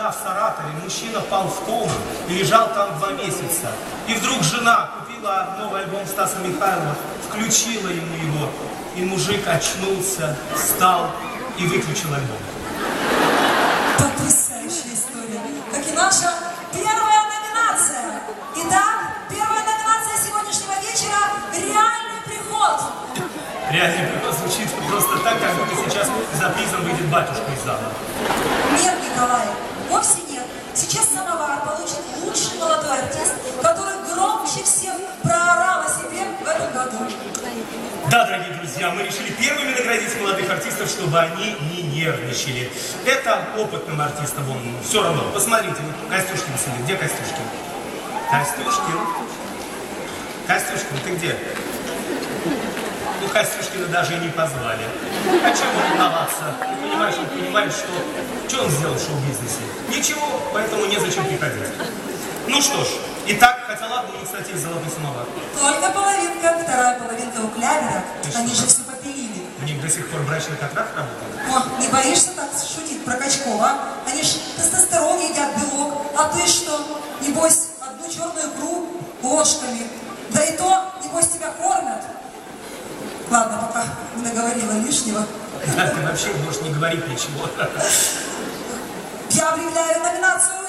тогда в Саратове мужчина пал в кому и лежал там два месяца. И вдруг жена купила новый альбом Стаса Михайлова, включила ему его, и мужик очнулся, встал и выключил альбом. Потрясающая история. Как и наша первая номинация. Итак, первая номинация сегодняшнего вечера – «Реальный приход». Реально приход звучит просто так, как будто сейчас за призом выйдет батюшка из зала. Нет, Николай, Да, дорогие друзья, мы решили первыми наградить молодых артистов, чтобы они не нервничали. Это опытным артистам, вон, все равно. Посмотрите, вот Костюшкин сидит. Где Костюшкин? Костюшкин? Костюшкин, ты где? Ну, Костюшкина даже и не позвали. А чего волноваться? Ты понимаешь, он понимает, что... Что он сделал в шоу-бизнесе? Ничего, поэтому незачем приходить. Ну что ж, итак, у них, кстати, есть золотой самовар. Только половинка у клявера. Ты Они же все попилили. У них до сих пор брачный контракт работает. О, не боишься так шутить про качков, а? Они ж тестостерон едят, белок. А ты что? Небось, одну черную икру ложками. Да и то, небось, тебя кормят. Ладно, пока не наговорила лишнего. Да, ты вообще можешь не говорить ничего. Я объявляю номинацию.